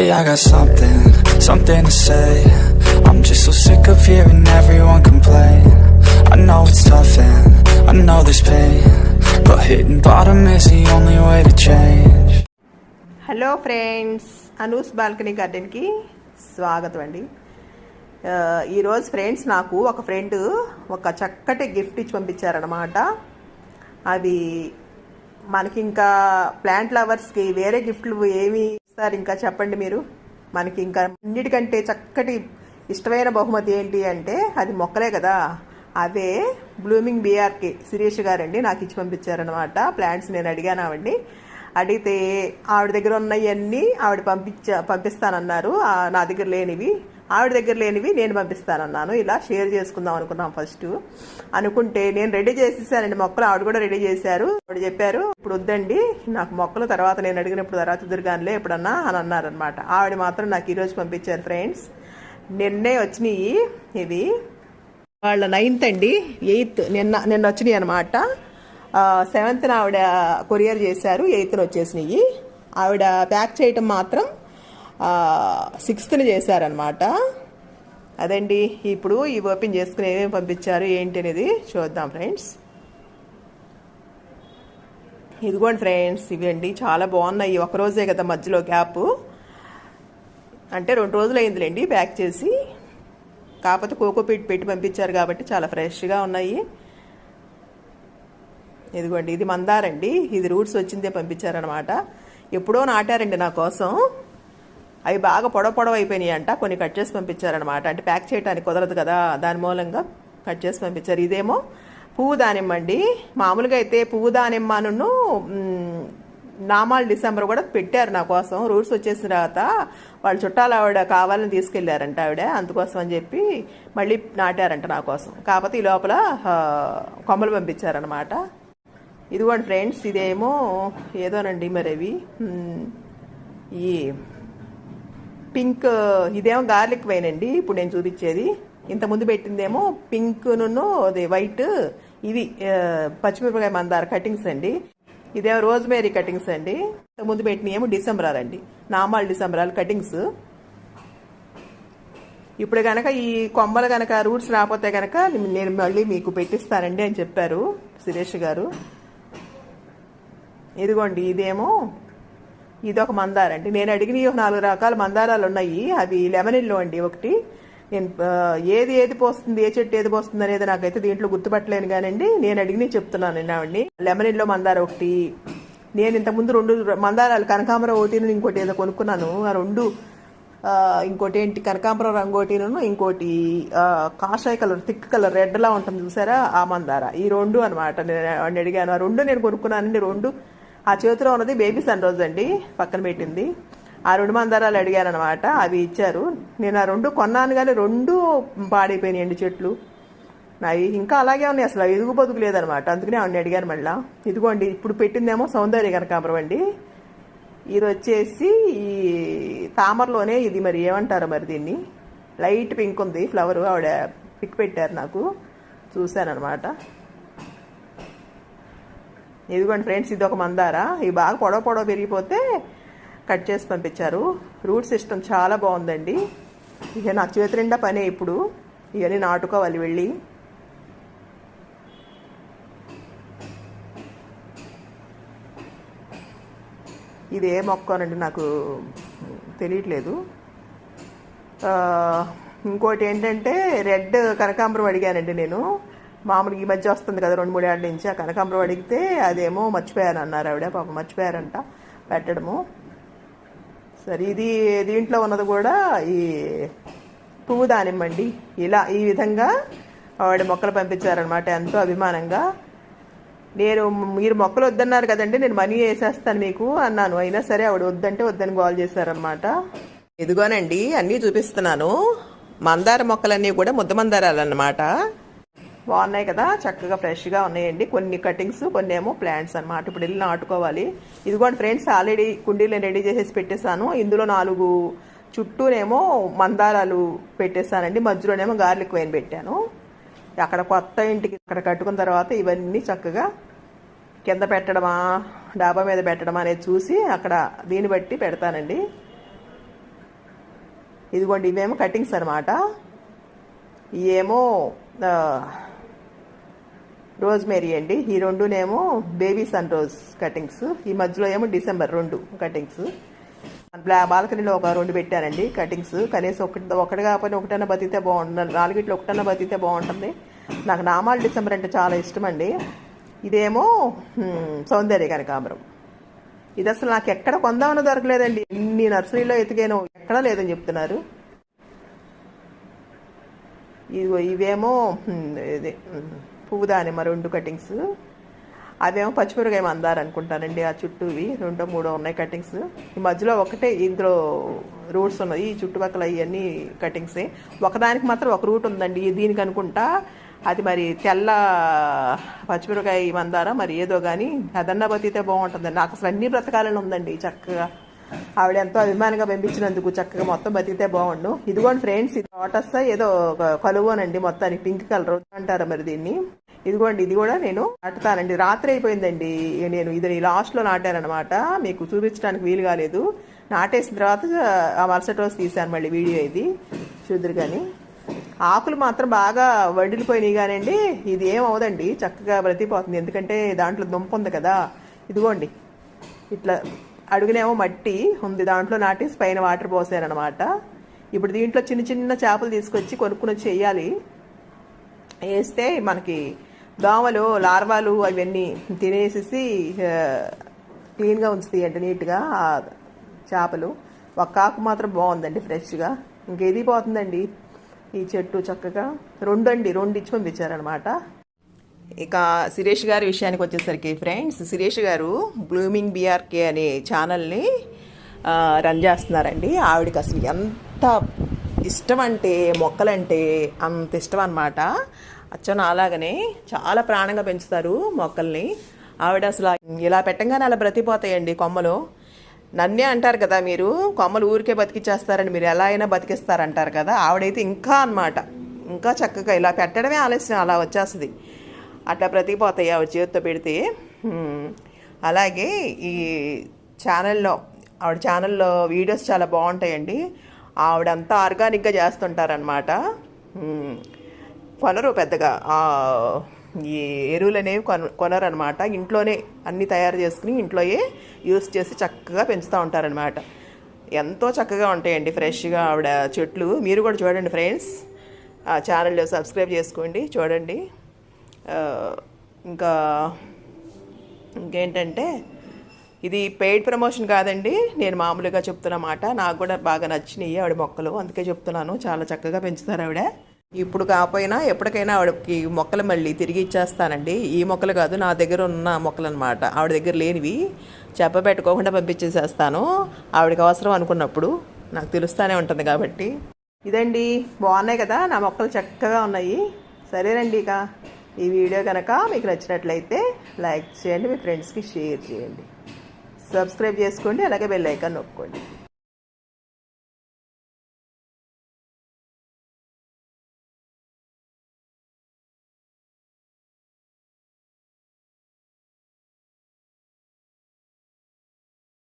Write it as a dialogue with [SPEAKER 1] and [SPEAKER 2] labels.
[SPEAKER 1] Hey, I got something, something to say. I'm just so sick of hearing everyone complain. I know it's tough and I know there's pain. But hitting bottom is the only way to change.
[SPEAKER 2] Hello friends Anu's balcony గార్డెన్కి స్వాగతం అండి ఈరోజు friends నాకు ఒక friend ఒక చక్కటి gift ఇచ్చి పంపించారనమాట అది మనకి ఇంకా ప్లాంట్ లవర్స్కి వేరే గిఫ్ట్లు ఏమి సార్ ఇంకా చెప్పండి మీరు. మనకి ఇంకా అన్నిటికంటే చక్కటి ఇష్టమైన బహుమతి ఏంటి అంటే అది మొక్కలే కదా. అదే బ్లూమింగ్ బీఆర్కే. శిరీష్ గారండి నాకు ఇచ్చి పంపించారనమాట ప్లాంట్స్ నేను అడిగాను ఆవిడ్ని. అడిగితే ఆవిడ దగ్గర ఉన్నవన్నీ ఆవిడ పంపించ పంపిస్తానన్నారు. నా దగ్గర లేనివి. ఆవిడ దగ్గర లేనివి నేను పంపిస్తానన్నాను. ఇలా షేర్ చేసుకుందాం అనుకున్నాం ఫస్ట్. అనుకుంటే నేను రెడీ చేసేసానండి. మొక్కలు ఆవిడ కూడా రెడీ చేశారు. ఆవిడ చెప్పారు ఇప్పుడు వద్దండి. నాకు మొక్కలు తర్వాత నేను అడిగినప్పుడు తర్వాత ఎదురుగానిలే ఎప్పుడన్నా అని అన్నారనమాట ఆవిడ మాత్రం నాకు ఈరోజు పంపించారు ఫ్రెండ్స్. నిన్నే వచ్చినాయి ఇది వాళ్ళ నైన్త్ అండి. ఎయిత్. నిన్న నిన్న వచ్చినాయి అనమాట సెవెంత్న ఆవిడ కొరియర్ చేశారు. ఎయిత్న వచ్చేసినాయి. ఆవిడ ప్యాక్ చేయటం మాత్రం సిక్స్త్ని చేశారనమాట అదండి ఇప్పుడు ఈ ఓపెన్ చేసుకుని ఏమేమి పంపించారు? ఏంటి అనేది చూద్దాం ఫ్రెండ్స్. ఇదిగోండి ఫ్రెండ్స్ ఇవండి చాలా బాగున్నాయి. ఒక రోజే కదా మధ్యలో గ్యాప్. అంటే రెండు రోజులు అయిందిలేండి ప్యాక్ చేసి. కాకపోతే కోకో పీట్ పెట్టి పంపించారు కాబట్టి చాలా ఫ్రెష్గా ఉన్నాయి. ఇదిగోండి ఇది మందారండి. ఇది రూట్స్ వచ్చిందే పంపించారనమాట ఎప్పుడో నాటారండి నా కోసం. అవి బాగా పొడవ పొడవ అయిపోయినాయి అంట కొన్ని కట్ చేసి పంపించారనమాట అంటే ప్యాక్ చేయడానికి కుదరదు కదా. దాని మూలంగా కట్ చేసి పంపించారు. ఇదేమో పువ్వు దానిమ్మ అండి. మామూలుగా అయితే పువ్వు దానిమ్మను మ్, నామాలు డిసెంబర్ కూడా పెట్టారు నా కోసం. రూట్స్ వచ్చేసిన తర్వాత వాళ్ళ చుట్టాలు ఆవిడ కావాలని తీసుకెళ్ళారంట ఆవిడ. అందుకోసం అని చెప్పి మళ్ళీ నాటారంట నా కోసం. కాకపోతే ఈ లోపల కొమ్మలు పంపించారనమాట ఇదిగోండి ఫ్రెండ్స్ ఇదేమో ఏదోనండి మరి అవి ఈ పింక్ ఇదేమో గార్లిక్ వైన్ అండి ఇప్పుడు నేను చూపించేది. ఇంత ముందు పెట్టిందేమో పింక్ నున్ను అది వైట్ ఇవి పచ్చిమిరపకాయ మందార కటింగ్స్ అండి. ఇదేమో రోజ్మేరీ కటింగ్స్ అండి. ఇంత ముందు పెట్టిన ఏమో డిసెంబరాలు అండి. నామాల్ డిసెంబరాలు కటింగ్స్ ఇప్పుడు కనుక ఈ కొమ్మలు కనుక రూట్స్ రాకపోతే కనుక నేను మళ్ళీ మీకు పెట్టిస్తానండి అని చెప్పారు సురేష్ గారు. ఇదిగోండి ఇదేమో ఇదొక మందార అండి. నేను అడిగిన ఒక నాలుగు రకాల మందారాలు ఉన్నాయి. అవి లెమనిల్లో అండి ఒకటి. నేను ఏది ఏది పోస్తుంది ఏ చెట్టు ఏది పోస్తుంది అనేది నాకైతే దీంట్లో గుర్తుపట్టలేను కానండి. నేను అడిగిన చెప్తున్నాను ఆవిడ్ని. లెమనిల్లో మందార ఒకటి. నేను ఇంతకుముందు రెండు మందారాలు కనకాంబరం ఓటీను ఇంకోటి ఏదో కొనుక్కున్నాను. ఆ రెండు ఇంకోటి ఏంటి కనకాంబరం రంగోటీను ఇంకోటి కాషాయ కలర్ థిక్ కలర్ రెడ్లా ఉంటుంది చూసారా? ఆ మందార. ఈ రెండు అనమాట నేను వాడిని అడిగాను. ఆ రెండు నేను కొనుక్కున్నానండి. రెండు ఆ చేతిలో ఉన్నది బేబీ సన్ రోజ్ అండి పక్కన పెట్టింది. ఆ రెండు మందారాలు అడిగారనమాట అవి ఇచ్చారు. నేను ఆ రెండు కొన్నాను కానీ రెండు పాడైపోయినాయి అండి చెట్లు. నావి ఇంకా అలాగే ఉన్నాయి అసలు ఎదుగు బతుకు లేదనమాట అందుకనే ఆవిడని అడిగాను మళ్ళీ. ఇదిగోండి ఇప్పుడు పెట్టిందేమో సౌందర్య కనకాంబరం అండి. ఇది వచ్చేసి ఈ తామరలోనే ఇది మరి ఏమంటారు మరి దీన్ని? లైట్ పింక్ ఉంది ఫ్లవర్ ఆవిడ పిక్ పెట్టారు నాకు. చూశానమాట ఇదిగోండి ఫ్రెండ్స్ ఇది ఒక మందార. ఇవి బాగా పొడవ పొడవ పెరిగిపోతే కట్ చేసి పంపించారు. రూట్ సిస్టమ్ చాలా బాగుందండి. ఇక నా చేతి నిండా పనే ఇప్పుడు. ఇవన్నీ నాటుకోవాలి వెళ్ళి. ఇది ఏ మొక్కనండి నాకు తెలియట్లేదు. ఇంకోటి ఏంటంటే రెడ్ కనకాంబరం అడిగానండి నేను. మామూలుగా ఈ మధ్య వస్తుంది కదా రెండు మూడేళ్ళ నుంచి. ఆ కనకాంబరం అడిగితే అదేమో మర్చిపోయాను అన్నారు ఆవిడ. పాప మర్చిపోయారంట పెట్టడము. సరే ఇది దీంట్లో ఉన్నది కూడా ఈ పువ్వు దానిమ్మండి ఇలా ఈ విధంగా ఆవిడ మొక్కలు పంపించారనమాట ఎంతో అభిమానంగా. నేను మీరు మొక్కలు వద్దన్నారు కదండి నేను మనీ వేసేస్తాను మీకు అన్నాను. అయినా సరే ఆవిడ వద్దంటే వద్దని కాల్ చేశారనమాట ఇదిగోనండి అన్నీ చూపిస్తున్నాను. మందార మొక్కలన్నీ కూడా ముద్ద మందారాలు అన్నమాట బాగున్నాయి కదా చక్కగా ఫ్రెష్గా ఉన్నాయండి. కొన్ని కటింగ్స్ కొన్ని ఏమో ప్లాంట్స్ అన్నమాట. ఇప్పుడు వెళ్ళి నాటుకోవాలి. ఇదిగోండి ఫ్రెండ్స్ ఆల్రెడీ కుండీలు రెడీ చేసేసి పెట్టేశాను. ఇందులో నాలుగు చుట్టూనేమో మందారాలు పెట్టేశానండి. మధ్యలోనేమో గార్లిక్ వైన్ పెట్టాను. అక్కడ కొత్త ఇంటికి అక్కడ కట్టుకున్న తర్వాత ఇవన్నీ చక్కగా కింద పెట్టడమా డాబా మీద పెట్టడమా అనేది చూసి అక్కడ దీన్ని బట్టి పెడతానండి. ఇదిగోండి ఇవేమో కటింగ్స్ అనమాట ఇవేమో రోజ్ మేరీ అండి. ఈ రెండునేమో బేబీ సన్ రోజ్ కటింగ్స్. ఈ మధ్యలో ఏమో డిసెంబర్ రెండు కటింగ్స్. బ్లా బాల్కనీలో ఒక రెండు పెట్టానండి కటింగ్స్. కనీసం ఒకటి ఒకటి కాకపోయినా ఒకటైనా బతికితే బాగుంటుంది. నాలుగిట్లో ఒకటన్నా బతికితే బాగుంటుంది. నాకు నామాలు డిసెంబర్ అంటే చాలా ఇష్టం అండి. ఇదేమో సౌందర్య కనకాంబరం. ఇది అసలు నాకు ఎక్కడ కొందామని దొరకలేదండి. ఇన్ని నర్సరీలో ఎతికాను. ఎక్కడా లేదని చెప్తున్నారు. ఇవేమో ఇది హ్మ్, రెండు కటింగ్స్. అవేమో పచ్చిమిరకాయ మందారు అనుకుంటానండి ఆ చుట్టూవి రెండో మూడో ఉన్నాయి కటింగ్స్. ఈ మధ్యలో ఒకటే ఇందులో రూట్స్ ఉన్నాయి ఈ చుట్టుపక్కల ఇవన్నీ కటింగ్సే. ఒకదానికి మాత్రం ఒక రూట్ ఉందండి దీనికి అనుకుంటా. అది మరి తెల్ల పచ్చిమిరకాయ మందారా మరి ఏదో కానీ అదన్నా బతికితే బాగుంటుందండి. నాకు అసలు అన్ని బ్రతకాలని ఉందండి చక్కగా. ఆవిడ ఎంతో అభిమానంగా పంపించినందుకు చక్కగా మొత్తం బతికితే బాగుండు. ఇదిగోండి ఫ్రెండ్స్ ఇది లోటస్ ఏదో ఒక కలువనండి మొత్తానికి పింక్ కలర్ అంటారా మరి దీన్ని. ఇదిగోండి ఇది కూడా నేను నాటుతానండి. రాత్రి అయిపోయిందండి. నేను ఇది లాస్ట్లో నాటానమాట మీకు చూపించడానికి వీలు కాలేదు. నాటేసిన తర్వాత ఆ మరుసటి రోజు తీశాను మళ్ళీ వీడియో ఇది. చూద్దరు కానీ. ఆకులు మాత్రం బాగా వడిలిపోయినాయి కానండి. ఇది ఏం అవదండి చక్కగా బ్రతిపోతుంది ఎందుకంటే దాంట్లో దుంప ఉంది కదా. ఇదిగోండి. ఇట్లా అడుగునేమో మట్టి ఉంది. దాంట్లో నాటేసి పైన వాటర్ పోసానమాట ఇప్పుడు దీంట్లో చిన్న చిన్న చేపలు తీసుకొచ్చి కొనుక్కుని వచ్చి వేయాలి. వేస్తే మనకి దోమలు లార్వాలు అవన్నీ తినేసేసి క్లీన్గా ఉంచుతాయి అంటే నీట్గా చేపలు. ఒక ఆకు మాత్రం బాగుందండి ఫ్రెష్గా. ఇంకేది పోతుందండి? ఈ చెట్టు చక్కగా రెండు అండి రెండు ఇచ్చి పంపించారనమాట ఇక సురేష్ గారి విషయానికి వచ్చేసరికి ఫ్రెండ్స్ సురేష్ గారు బ్లూమింగ్ బీఆర్కే అనే ఛానల్ని రన్ చేస్తున్నారండి. ఆవిడకి అసలు ఎంత ఇష్టం అంటే మొక్కలంటే అంత ఇష్టం అనమాట అచ్చన అలాగనే చాలా ప్రాణంగా పెంచుతారు మొక్కల్ని. ఆవిడ అసలు ఇలా పెట్టంగానే అలా బ్రతిపోతాయండి కొమ్మలు. నన్నే అంటారు కదా మీరు కొమ్మలు ఊరికే బతికిచ్చేస్తారని మీరు ఎలా అయినా బతికిస్తారంటారు కదా. ఆవిడైతే ఇంకా అన్నమాట. ఇంకా చక్కగా ఇలా పెట్టడమే ఆలస్యం అలా వచ్చేస్తుంది. అట్లా బ్రతికిపోతాయి ఆవిడ చేతితో పెడితే. అలాగే ఈ ఛానల్లో ఆవిడ ఛానల్లో వీడియోస్ చాలా బాగుంటాయండి. ఆవిడంతా ఆర్గానిక్గా చేస్తుంటారనమాట కొనరు పెద్దగా. ఈ ఎరువులు అనేవి కొన కొనరనమాట. ఇంట్లోనే అన్నీ తయారు చేసుకుని ఇంట్లోయే యూస్ చేసి చక్కగా పెంచుతూ ఉంటారనమాట. ఎంతో చక్కగా ఉంటాయండి ఫ్రెష్గా ఆవిడ చెట్లు. మీరు కూడా చూడండి ఫ్రెండ్స్. ఆ ఛానల్లో సబ్స్క్రైబ్ చేసుకోండి చూడండి. ఇంకా ఇంకేంటంటే ఇది పెయిడ్ ప్రమోషన్ కాదండి. నేను మామూలుగా చెప్తున్నమాట నాకు కూడా బాగా నచ్చినాయి ఆవిడ మొక్కలు. అందుకే చెప్తున్నాను. చాలా చక్కగా పెంచుతారు ఆవిడ. ఇప్పుడు కాకపోయినా ఎప్పటికైనా ఆవిడకి మొక్కలు మళ్ళీ తిరిగి ఇచ్చేస్తానండి. ఈ మొక్కలు కాదు నా దగ్గర ఉన్న మొక్కలు అనమాట ఆవిడ దగ్గర లేనివి చెప్పబెట్టుకోకుండా పంపించేసేస్తాను. ఆవిడకి అవసరం అనుకున్నప్పుడు నాకు తెలుస్తూనే ఉంటుంది కాబట్టి. ఇదండి బాగున్నాయి కదా నా మొక్కలు చక్కగా ఉన్నాయి. సరేనండి ఇక ఈ వీడియో కనుక మీకు నచ్చినట్లయితే లైక్ చేయండి మీ ఫ్రెండ్స్కి షేర్ చేయండి. సబ్స్క్రైబ్ చేసుకోండి అలాగే బెల్ ఐకాన్ నొక్కండి.